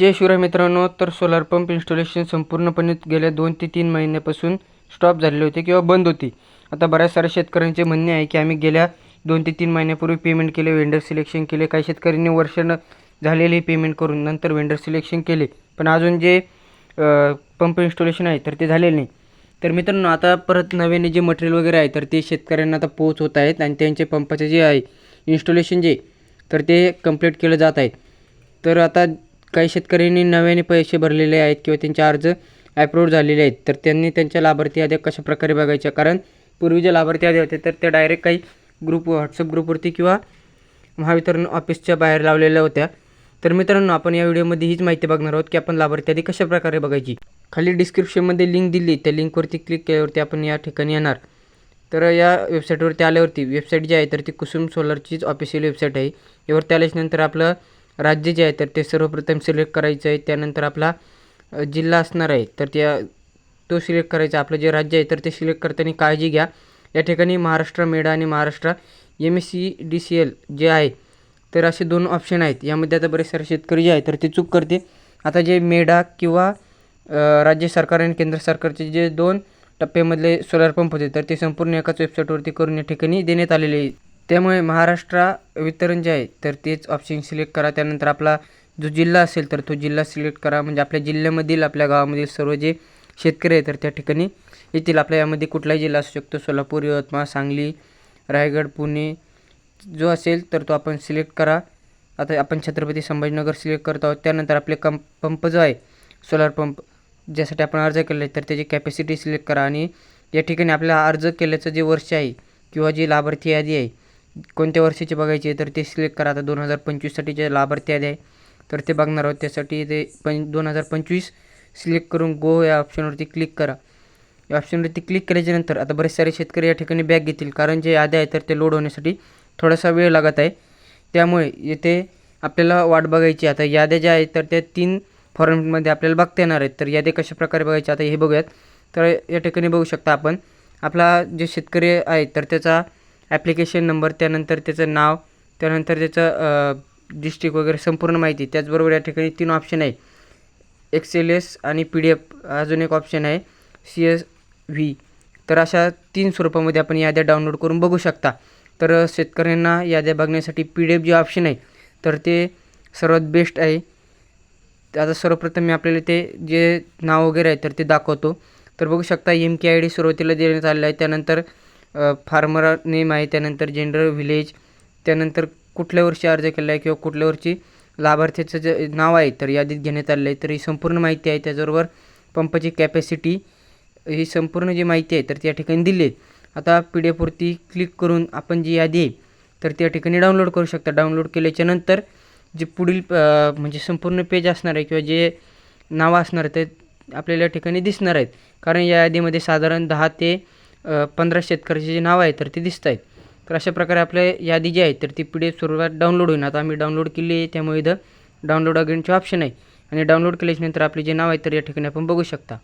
जय शिवराय मित्रांनो तर solar pump installation संपूर्णपणे गेल्या दोन ते तीन महिन्यापासून स्टॉप झालेले होते किंवा बंद होती. आता बऱ्याच साऱ्या शेतकऱ्यांचे म्हणणे आहे की आम्ही गेल्या दोन ते तीन महिन्यापूर्वी पेमेंट केले वेंडर सिलेक्शन केले. काही शेतकऱ्यांनी वर्ष झालेले पेमेंट करून नंतर वेंडर सिलेक्शन केले. पण अजून जे पंप इन्स्टॉलेशन आहे तर ते झालेले नाही. तर मित्रांनो आता परत नव्याने जे मटेरियल वगैरे आहे तर ते शेतकऱ्यांना आता पोच होत आहेत आणि त्यांचे पंपाचे जे आहे इन्स्टॉलेशन जे तर ते कंप्लीट केलं जात आहे. तर आता काही शेतकऱ्यांनी नव्याने पैसे भरलेले आहेत किंवा त्यांचे अर्ज ॲप्रूव्ह झालेले आहेत तर त्यांनी त्यांच्या लाभार्थी याद्या कशाप्रकारे बघायच्या? कारण पूर्वी जे लाभार्थी याद्या होते तर त्या डायरेक्ट काही ग्रुप व्हॉट्सअप ग्रुपवरती किंवा महावितरण ऑफिसच्या बाहेर लावलेल्या होत्या. तर मित्रांनो आपण या व्हिडिओमध्ये हीच माहिती बघणार आहोत की आपण लाभार्थी यादी कशा प्रकारे बघायची. खाली डिस्क्रिप्शनमध्ये लिंक दिली त्या लिंकवरती क्लिक केल्यावरती आपण या ठिकाणी येणार. तर या वेबसाईटवरती आल्यावरती वेबसाईट जी आहे तर ती कुसुम सोलरचीच ऑफिशियल वेबसाईट आहे. यावरती आल्याच्यानंतर आपलं राज्य जे आहे तर ते सर्वप्रथम सिलेक्ट करायचं आहे. त्यानंतर आपला जिल्हा असणार आहे तर त्या तो सिलेक्ट करायचा. आपलं जे राज्य आहे तर ते सिलेक्ट करताना काळजी घ्या. या ठिकाणी महाराष्ट्र मेडा आणि Maharashtra M S C D C L जे आहे तर असे दोन ऑप्शन आहेत. यामध्ये आता बरेच सारे शेतकरी जे आहे तर ते चूक करते आता जे मेडा किंवा राज्य सरकार आणि केंद्र सरकारचे जे दोन टप्प्यामधले सोलार पंप होते तर ते संपूर्ण एकाच वेबसाईटवरती करून या ठिकाणी देण्यात आलेले आहे. त्यामुळे महाराष्ट्र वितरण जे आहे तर तेच ऑप्शन सिलेक्ट करा. त्यानंतर आपला जो जिल्हा असेल तर तो जिल्हा सिलेक्ट करा. म्हणजे आपल्या जिल्ह्यामधील आपल्या गावामधील सर्व जे शेतकरी आहे तर त्या ठिकाणी येतील. आपल्या यामध्ये कुठलाही जिल्हा असू शकतो सोलापूर यवतमाळ सांगली रायगड पुणे जो असेल तर तो आपण सिलेक्ट करा. आता आपण छत्रपती संभाजीनगर सिलेक्ट करत आहोत. त्यानंतर आपले कं पंप जो आहे सोलार पंप ज्यासाठी आपण अर्ज केला आहे तर त्याची कॅपॅसिटी सिलेक्ट करा. आणि या ठिकाणी आपल्याला अर्ज केल्याचं जे वर्ष आहे किंवा जी लाभार्थी यादी आहे कोणत्या वर्षाचे बघायचे तर ते सिलेक्ट करा. आता दोन हजार पंचवीससाठी जे लाभार्थी आले आहे तर ते बघणार आहोत. त्यासाठी ते पण दोन हजार पंचवीस सिलेक्ट करून गो या ऑप्शनवरती क्लिक करा. या ऑप्शनवरती क्लिक केल्याच्यानंतर आता बरेच सारे शेतकरी या ठिकाणी बॅग घेतील. कारण जे याद्या आहे तर ते लोड होण्यासाठी थोडासा वेळ लागत आहे. त्यामुळे येथे आपल्याला वाट बघायची आता याद्या ज्या आहेत तर त्या तीन फॉर्मॅटमध्ये आपल्याला बघता येणार आहेत. तर याद्या कशा प्रकारे बघायच्या आता हे बघूयात. तर या ठिकाणी बघू शकता आपण. आपला जे शेतकरी आहे तर त्याचा ॲप्लिकेशन नंबर त्यानंतर त्याचं नाव त्यानंतर त्याचं डिस्ट्रिक्ट वगैरे संपूर्ण माहिती. त्याचबरोबर या ठिकाणी तीन ऑप्शन आहे. एक्सेल एस आणि पी डी एफ अजून एक ऑप्शन आहे. सी एस व्ही तर अशा तीन स्वरूपामध्ये आपण याद्या डाउनलोड करून बघू शकता. तर शेतकऱ्यांना याद्या बघण्यासाठी पी डी एफ जे ऑप्शन आहे तर ते सर्वात बेस्ट आहे. आता सर्वप्रथम मी आपल्याला ते जे नाव वगैरे आहे तर ते दाखवतो. तर बघू शकता एम के आय डी सुरुवातीला देण्यात आलेलं आहे. त्यानंतर फार्मर नेम आहे. त्यानंतर जेंडर व्हिलेज त्यानंतर कुठल्या वर्षी अर्ज केला आहे किंवा कुठल्या वर्षी लाभार्थ्याचं जे नाव आहे तर यादीत घेण्यात आलेलं आहे. तर ही संपूर्ण माहिती आहे. त्याचबरोबर पंपाची कॅपॅसिटी ही संपूर्ण जी माहिती आहे तर त्या ठिकाणी दिली आहे. आता पी डी एफवरती क्लिक करून आपण जी यादी आहे तर त्या ठिकाणी डाउनलोड करू शकता. डाउनलोड केल्याच्यानंतर जे पुढील म्हणजे संपूर्ण पेज असणार आहे किंवा जे नावं असणार आहे ते आपल्याला या ठिकाणी दिसणार आहेत. कारण या यादीमध्ये साधारण दहा ते पंधरा शेतकऱ्याचे जे नावं आहेत तर ती दिसत आहेत तर अशा प्रकारे आपल्या यादी जी आहे तर ती पी डी एफ स्वरूपात डाउनलोड होईल. आता आम्ही डाउनलोड केली आहे त्यामुळे इथं डाउनलोड अगेनचे ऑप्शन आहे. आणि डाउनलोड केल्याच्यानंतर आपली जे नाव आहे तर या ठिकाणी आपण बघू शकता.